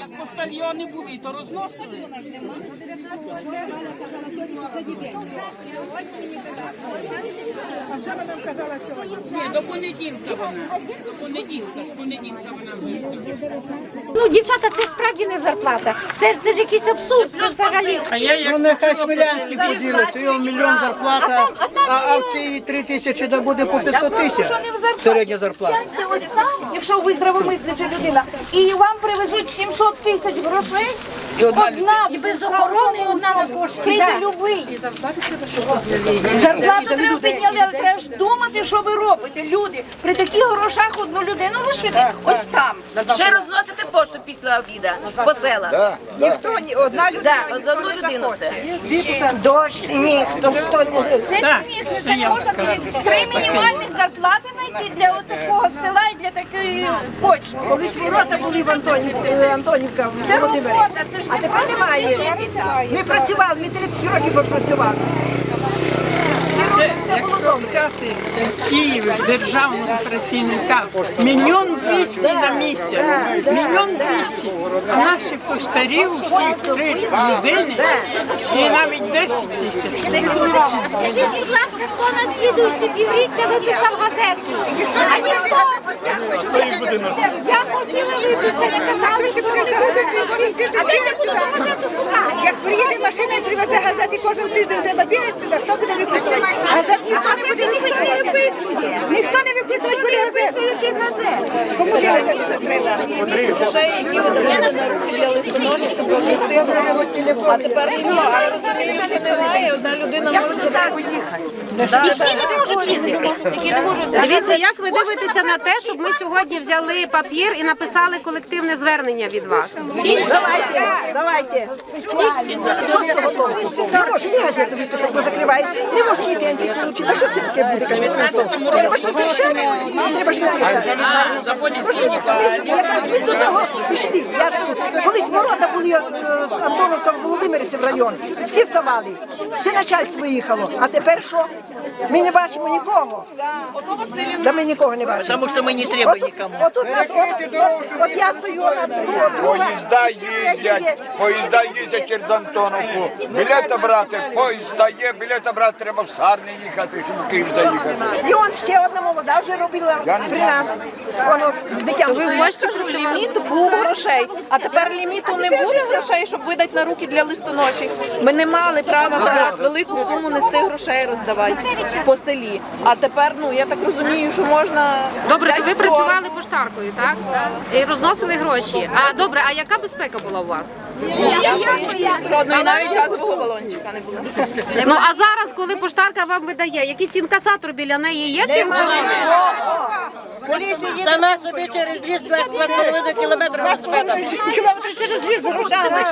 Як поштальйони були, то розносили. Ні, до понеділка вона. До понеділка, з понеділка вона вийде. Ну, дівчата, це ж справді не зарплата. Це, ж- це ж якийсь абсурд, це взагалі. А я як Ну нехай Смілянський поділиться, його мільйон зарплата, а, а в цій три тисячі да буде по 500 тисяч середня зарплата. Сядьте ось там, якщо ви здравомисляча людина, і вам привезуть 700 тисяч грошей. Одна, І без охорони одна на пошті. прийде да. любий. Зарплату треба підняли, але треба ж думати, що ви робите. Люди, при таких грошах одну людину лишити ось там. Ще розносити пошту після обіда по селах. Ніхто, ні, одна людина. Так, за одну людину все. Дощ, сніг, то що це сміх, це не можна три- мінімальних зарплати знайти для такого села і для такої почти. Колись ворота були в е, Антонівка Це робота, це ж А тепер немає. Ми працювали, ми 30 років Якщо взяти Київ державного працівника мільйон двісті на місяць, мільйон двісті, а наші поштарів всіх три людини і навіть 10 тисяч. Скажіть, будь ласка, хто на слідуючі півріччя виписав газету? А ніхто. Я хотіла виписати, сказали, що А де я буду газету шукати? Як приїде машина і привезе газети кожен тиждень, треба бігати сюди, хто буде виписувати? Газет ніхто не буде, ніхто не виписує. Ніхто не виписує свої газети. Які газети? Кому ж газети що треба? А тепер немає. Розумію, що немає, одна людина може поїхати. І всі не можуть їздити, які не можуть Дивіться, як ви дивитеся на те, щоб ми сьогодні взяли папір і написали колективне звернення від вас? Давайте, давайте. Що з того толку? Не можу ні газету виписати, бо закриває. Не можу ні пенсії отримати. Та що це таке буде, кінець? Треба щось рішати. Треба щось рішати. Я кажу, ви до того, пішли. Я ж тут, колись ворота були, е, Антоновка в Володимирці в район. Всі вставали. Все начальство їхало. А тепер що? Ми не бачимо нікого. Да ми нікого не бачимо. Тому що ми не треба Отут- нікому. Отут нас, от, от, от я стою на другу, друга, Поїзда ще третя є. їздять, поїзда їздять через Антоновку. Білети брати, поїзда є, білети брати, треба в Сарни їхати, щоб в Київ заїхати. І он ще одна молода вже робила при нас. Воно з дитям. Ви хочете ліміт був грошей, а тепер ліміту не буде грошей, щоб видати на руки для листоноші. Ми не мали права брати велику суму нести грошей роздавати по селі. А тепер, ну я так розумію, що можна Добре, то взяти ви працювали поштаркою, так? І розносили гроші. А добре, а яка безпека була у вас? жодної навіть газового балончика не було. Ну а зараз, коли поштарка вам видає, якийсь інкасатор біля неї є чи охорона? Саме собі через ліс 2,5 кілометри велосипедом. Кілометри через ліс грошами.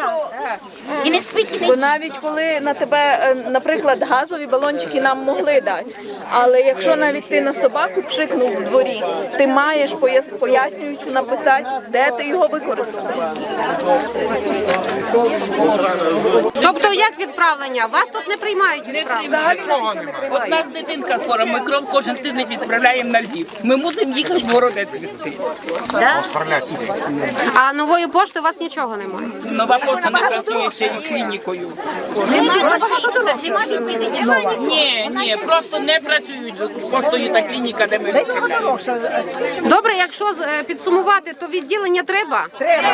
І не спить, Бо навіть коли на тебе, е, наприклад, газові балончики нам могли дати, але якщо навіть ти на собаку пшикнув в дворі, ти маєш пояс- пояснюючи написати, де ти його використав. Тобто як відправлення? Вас тут не приймають відправлення? От нас дитинка хвора, ми кров кожен тиждень відправляємо на Львів. Ми мусимо в городець вести. А нової пошти у вас нічого немає. Нова пошта не працює ще і клінікою. Ні, ні, просто не працюють поштою та клініка, де ми відправляємо. Добре, якщо е, підсумувати, то відділення треба. Треба.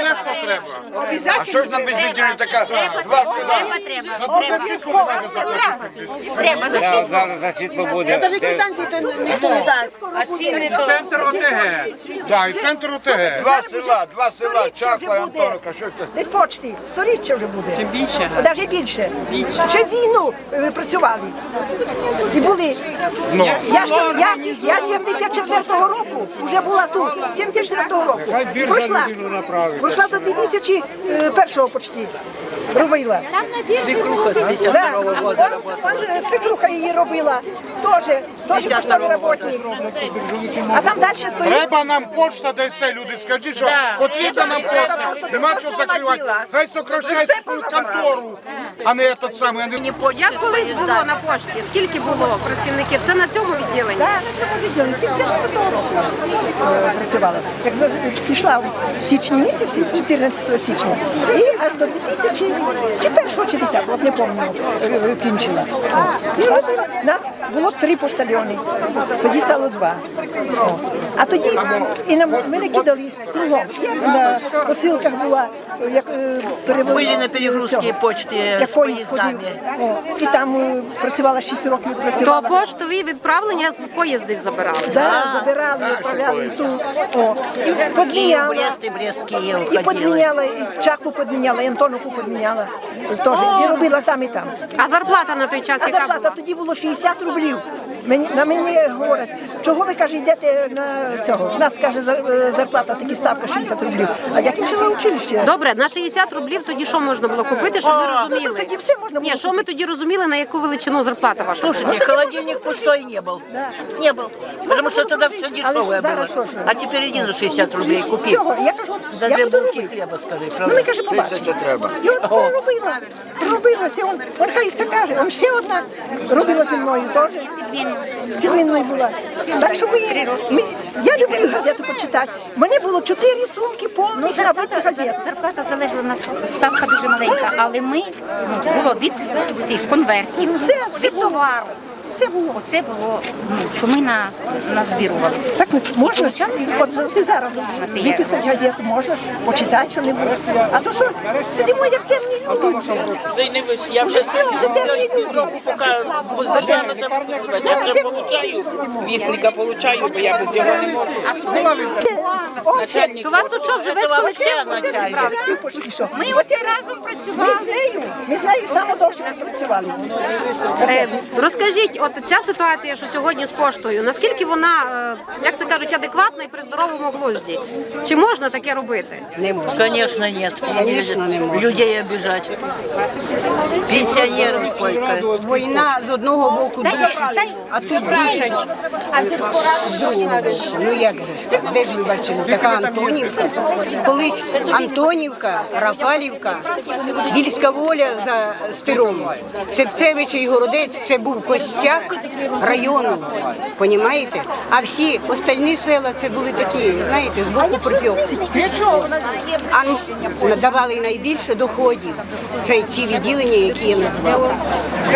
Звісно, треба. А що ж нам без відділу така два села? треба за Зараз за світло буде. Навіть квитанції то ніхто не дасть. Центр ОТГ. Так, центр ОТГ. Два села, два села, Чаква і. Антоновка. Що це? Десь почти. Сторіччя вже буде. Це більше. Навіть більше. Ще війну е, працювали. І були. Я, ж, я, я 74-го року вже була тут. 74-го року. Пройшла. Пройшла до 2001-го почти. Робила. Да. Он, он, свекруха її робила. Теж теж поштові роботник. А там далі стоїть. Треба нам почта, де все, люди, скажіть, що потрібна нам почта, нема чого закривати. Хай сокращають свою контору, а не тот самий. а не- Як колись було на пошті? Скільки було працівників? Це на цьому відділенні? Так, на цьому відділі 74 року е, працювала. Як за- пішла в січні місяці, 14 січня, і аж до 2000, чи першого, чи 10, от не пам'ятаю, е, кінчила. І робила. Нас було три поштальйони, тоді стало два. О. А тоді і нам мене кидали кругом. На посилках була, як е, перевели. Були на перегрузці цього, почти як з поїздами. О, І там е, працювала 6 років. То Працювала. поштові відправлення з поїздів забирали. Да, забирали, відправляли і ту. О, і Київ, подміняла. Брест і Брест, Київ І ходили. подміняла, і Чаку подміняла, і Антоновку подміняла. Теж. І робила там і там. А зарплата на той час А яка зарплата була? тоді було 60 рублів. Мені, на мені говорять, чого ви каже, йдете на цього? У нас каже зар- е, зарплата, такі ставка 60 рублів. А я кінчила училище. Добре, на 60 рублів тоді що можна було купити, щоб ми Ну, розуміли? тоді все можна було Ні, що ми тоді розуміли, на яку величину зарплата ваша? Слушайте, холодильник пустой не был. Не был. Потому что тогда все дешевое зараз що было. ж? А теперь иди на 60 рублей купи. Цього, я кажу, За я две буду булки робити. хлеба, скажи, Ну, правда? ми каже, побачимо. треба. І от робила, робила все, он, он хай все каже, он ще одна робила зі мною теж. Підмінною була. Так що ми, ми, я люблю газету почитати. Мені було чотири сумки повних набитих газет. Зарплата залежала на ставка дуже маленька, але ми ну, було від цих конвертів, Все, все від товару. Все було. Оце було, ну, що ми на, назбірували. Так ну, можна, от ти зараз те виписати газету, можна почитати що-небудь. А то що, сидимо як темні люди вже. Та й не виш, я вже Все, вже темні люди. вісника получаю, бо я без його не можу. Начальник То у вас тут що, вже весь колектив зібрався? Що. Ми оце разом Ми працювали. з нею, ми з нею саме довше працювали. Е, Розкажіть, от ця ситуація, що сьогодні з поштою, наскільки вона, е, як це кажуть, адекватна і при здоровому глузді? Чи можна таке робити? Конечно, нет. Конечно, не Людей обижать. Пенсионеров сколько. Війна з одного боку душить, а тут душать з другого боку. Ну як же ж так? Де ж ви бачили? Така Антонівка. Колись Антонівка, Рафалівка, Більська воля за стиром. Цепцевич і Городець це був костяк району. Понімаєте? А всі остальні села це були такі, знаєте, з боку припьовці. А ну, давали найбільше доходів. Це ті відділення, які я назвала.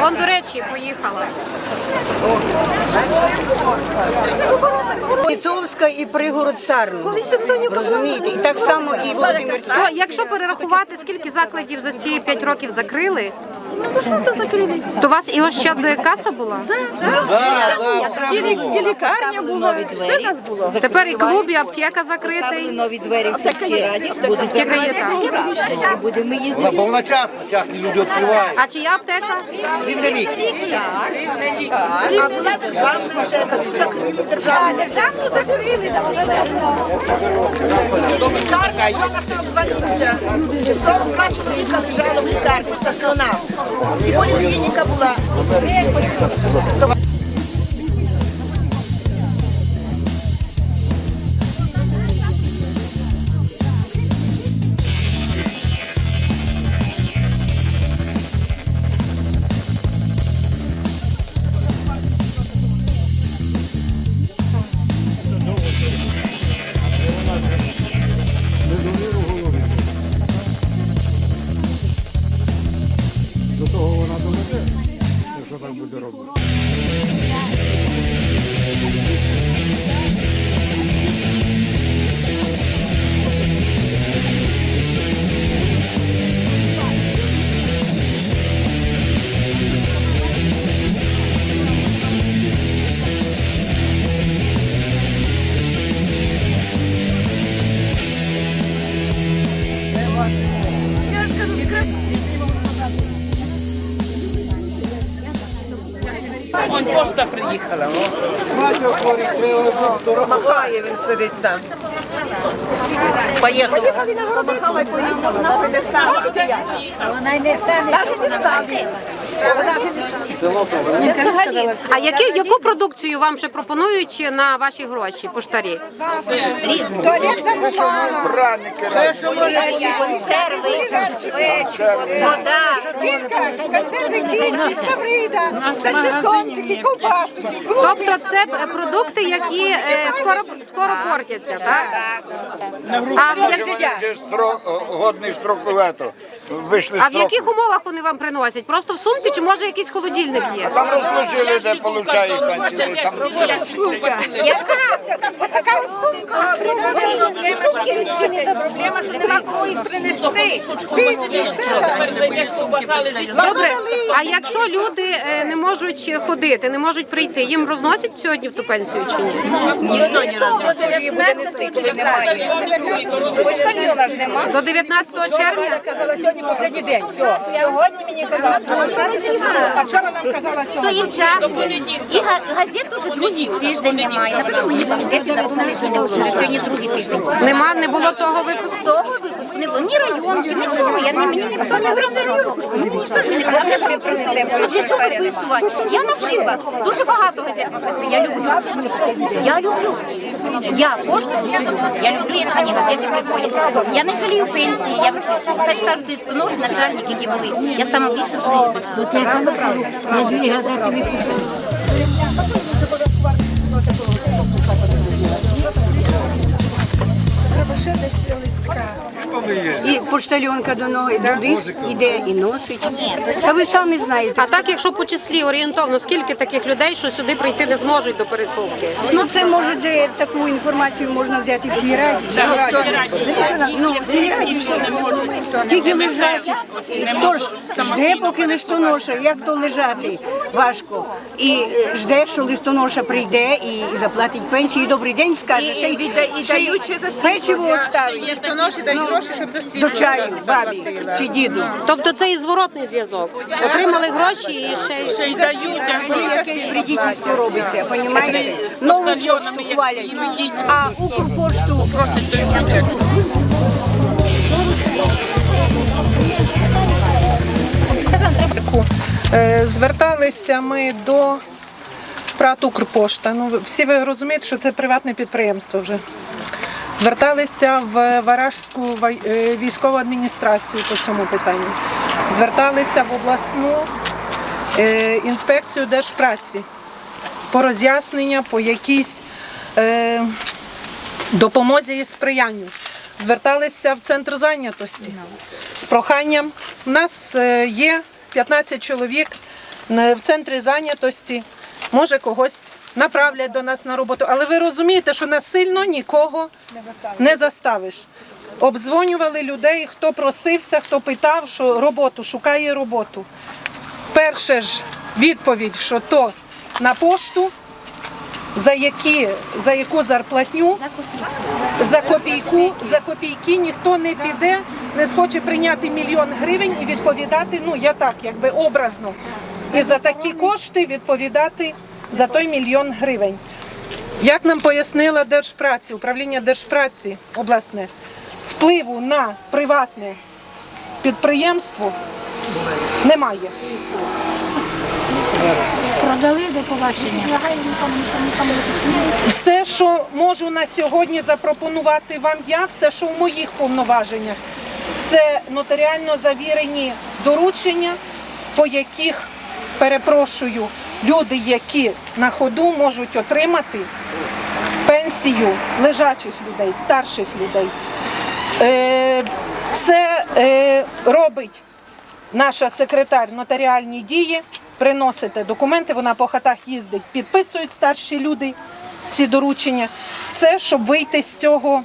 Вон, до речі, поїхала. Лісовська і пригород Сарну. Розумієте? І так само і Володимир. Якщо перерахувати, скільки закладів за ці 5 років закрили, то у вас і Ощадкаса була? І лікарня була, все нас було. Тепер і клуб, і аптека закритий. Нові двері в сільській раді. Будуть Аптека є там. Будемо їздити. Вона повночасно, частні люди відкривають. А чия аптека? А була державна аптека, тут закрили державну. Державну закрили, там вже Лікарня була на 42 місця. 42 чоловіка лежало в лікарні, стаціонар. І поліклініка була. Пошта приїхала. Махає він сидить там. Поїхали. Поїхали на Городецьку. Бачите як? Навіть не стане. А які, яку продукцію вам ще пропонують на ваші гроші поштарі? Консерви, вода. Консерви, скабрида, сосисончики, ковбасики. Тобто це е, продукти, які е, скоро скоро портяться, так? А як- Вже строк, годний строк лето. Вийшли а в яких умовах вони вам приносять? Просто в сумці чи може якийсь холодильник є? Там розложили, де получають. Там Така сумка. Сумки людські не проблема, що нема кого їх принести. Добре, а якщо люди е, не можуть ходити, не можуть прийти, їм розносять сьогодні в ту пенсію чи ні? Ніхто її буде нести, коли немає. Почтальйона ж нема. До 19 червня? Казала сьогодні останній день. Все. Сьогодні мені казали, А вчора нам казала то сьогодні. і вчора. І газет уже другий тиждень немає. Наприклад, мені газети на тому тижні не було. Вже сьогодні другий тиждень. Нема, не було того випуску. Того випуску не було. Ні районки, нічого. Я не мені не писали, я говорю, «Ні, руку, мені ні сажі не казали, що я принесемо. А для чого виписувати? Я навчила. Дуже багато газет виписую. Я люблю. Я люблю. Я пошту. Я люблю, як мені газети приходять. Я не жалію пенсії, я виписую. Хай скажуть листонош, начальник, які були. Я саме більше свої І поштальонка до ноги туди йде і носить. Та ви самі знаєте. А так, якщо по числі орієнтовно, скільки таких людей, що сюди прийти не зможуть до пересувки? Ну це може де таку інформацію можна взяти в цій раді. Ну, в цій. Скільки лежачих? Хто ж жде, поки листоноша, як то лежати важко. І е, жде, що листоноша прийде і заплатить пенсію, і добрий день скаже, ще й ще печиво оставить. Листоноші дають гроші, щоб До чаю, бабі чи діду. Тобто це і зворотний зв'язок. Отримали гроші і ще, Ще й дають, а Коли якесь вредительство робиться, понімаєте? Нову пошту хвалять, а Укрпошту Е, Зверталися ми до ПРАТ Укрпошта. Ну, всі ви розумієте, що це приватне підприємство вже. Зверталися в Варажську е, військову адміністрацію по цьому питанню. Зверталися в обласну е, інспекцію держпраці по роз'яснення, по якійсь е, допомозі і сприянню. Зверталися в центр зайнятості з проханням. У нас є 15 чоловік в центрі зайнятості. Може когось направлять до нас на роботу. Але ви розумієте, що насильно нікого не заставиш. Обдзвонювали людей, хто просився, хто питав, що роботу, шукає роботу. Перше ж відповідь, що то на пошту, за, які, за яку зарплатню, за копійку, за копійки ніхто не піде, не схоче прийняти мільйон гривень і відповідати, ну я так, якби образно. І за такі кошти відповідати за той мільйон гривень. Як нам пояснила Держпраці, управління Держпраці обласне, впливу на приватне підприємство немає. Продали до побачення. Все, що можу на сьогодні запропонувати вам я, все, що в моїх повноваженнях, це нотаріально завірені доручення, по яких, перепрошую, люди, які на ходу можуть отримати пенсію лежачих людей, старших людей. Е, Це е, робить наша секретар нотаріальні дії, приносите документи, вона по хатах їздить, підписують старші люди ці доручення. Це щоб вийти з цього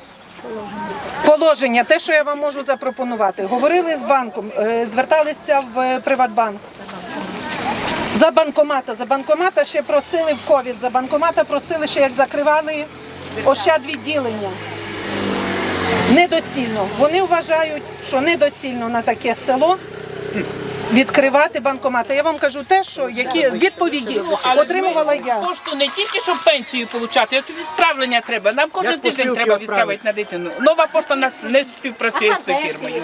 положення, те, що я вам можу запропонувати. Говорили з банком, е, зверталися в Приватбанк. За банкомата. За банкомата ще просили в ковід. За банкомата просили ще як закривали ощадвідділення. Недоцільно. Вони вважають, що недоцільно на таке село відкривати банкомати. Я вам кажу те, що які відповіді Але отримувала ми я. Пошту не тільки щоб пенсію отримати, а відправлення треба. Нам кожен тиждень треба відправити? відправити на дитину. Нова пошта у нас не співпрацює з цією фірмою.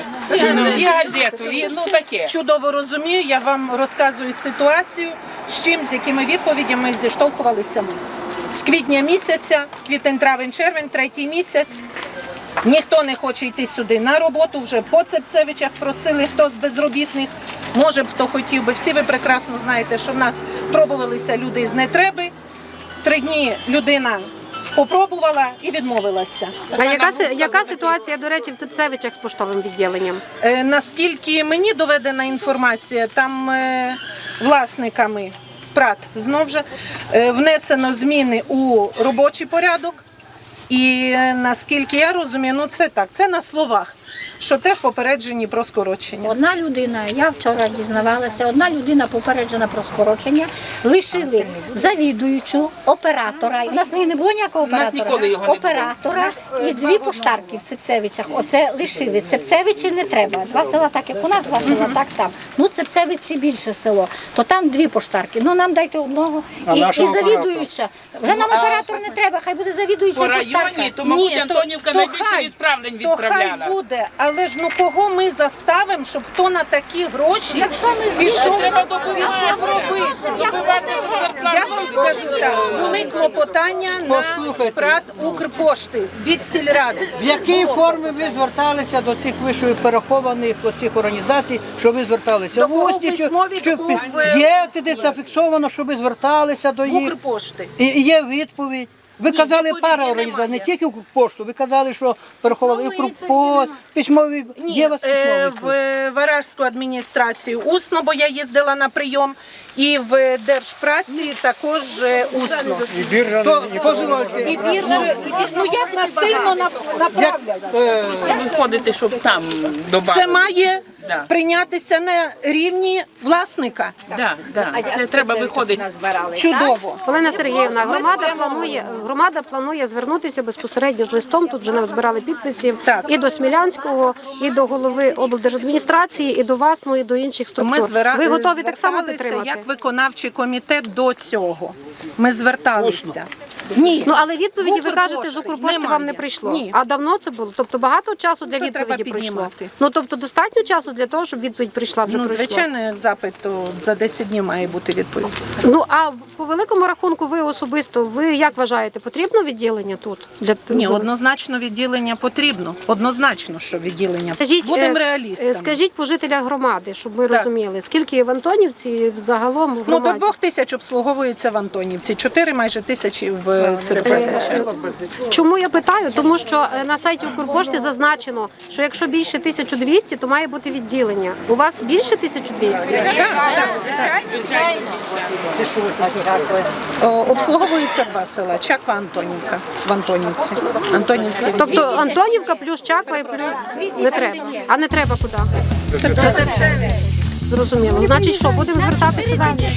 І газету, і ну таке. Чудово розумію, я вам розказую ситуацію, з чим, з якими відповідями зіштовхувалися ми. З квітня місяця, квітень, травень, червень, третій місяць. Ніхто не хоче йти сюди на роботу. Вже по Цепцевичах просили, хто з безробітних. Може б хто хотів би. Всі ви прекрасно знаєте, що в нас пробувалися люди з нетреби. Три дні людина попробувала і відмовилася. А яка, яка ситуація, до речі, в Цепцевичах з поштовим відділенням? Е, Наскільки мені доведена інформація, там е, власниками ПРАТ знов же е, внесено зміни у робочий порядок. І е, наскільки я розумію, ну це так, це на словах, що те в попередженні про скорочення. Одна людина, я вчора дізнавалася, одна людина попереджена про скорочення, лишили завідуючу, оператора. У нас не було ніякого У нас оператора. ніколи його не було. оператора і дві поштарки в Цепцевичах. Оце лишили. Цепцевичі не треба. Два села, так як у нас, два села, так там. Ну Цепцевичі більше село, то там дві поштарки. Ну нам дайте одного і, і завідуюча. Вже нам оператор не треба, хай буде завідуюча По поштарка. районі, то, мабуть, Антонівка то найбільше відправлень То хай відправляла. Буде, але ж ну кого ми заставимо, щоб хто на такі гроші Якщо ми пішов Треба добивати, робити? Я вам скажу так, були клопотання на Послухайте. ПРАТ Укрпошти від сільради. В якій формі ви зверталися до цих вищої перехованих оцих організацій, що ви зверталися? До В кого усні письмові, чи- до кого в- Є це десь зафіксовано, що ви зверталися до їх? Укрпошти. І і є відповідь. Ви казали відповіді пара організацій, не немає. тільки Укрпошту, ви казали, що переховали Укрпо, письмові, Ні, є у вас е, письмові? в Варажську адміністрацію усно, бо я їздила на прийом, і в Держпраці також е, усно. То, дозвольте, І більше, ну як насильно нап- направлять? е, Виходити, щоб там добавили. Це має Да. прийнятися на рівні власника. Да, да. Це треба виходити. Чудово. Олена Сергіївна, громада планує громада планує звернутися безпосередньо з листом. Тут вже нам збирали підписів Так. і до Смілянського, і до голови облдержадміністрації, і до вас, ну і до інших структур. Ми звера... Ви готові так само підтримати? як виконавчий комітет до цього. Ми зверталися. Ні. Ну але відповіді ви кажете, з Укрпошти немає. вам не прийшло. Ні. А давно це було? Тобто багато часу для То треба відповіді прийшло. піднімати. Ну тобто достатньо часу для того, щоб відповідь прийшла вже Ну, прийшла. звичайно, як запит, то за 10 днів має бути відповідь. Ну а по великому рахунку, ви особисто, ви як вважаєте, потрібно відділення тут для Ні, однозначно відділення потрібно. Однозначно, що відділення. Скажіть, Будемо е, реалістами. е, Скажіть по жителях громади, щоб ми Так. розуміли, скільки в Антонівці загалом в Ну, громаді? до двох тисяч обслуговується в Антонівці, чотири майже тисячі в Церкві. Чому я питаю? Тому що е, на сайті Укрпошти зазначено, що якщо більше 1200, то має бути відділення. У вас більше 1200? О, Обслуговується два села, Чаква, Антонівка в Антонівці. Антонівське Тобто. Антонівка плюс Чаква і плюс не треба. А не треба куди? Зрозуміло. Значить, що будемо звертатися далі?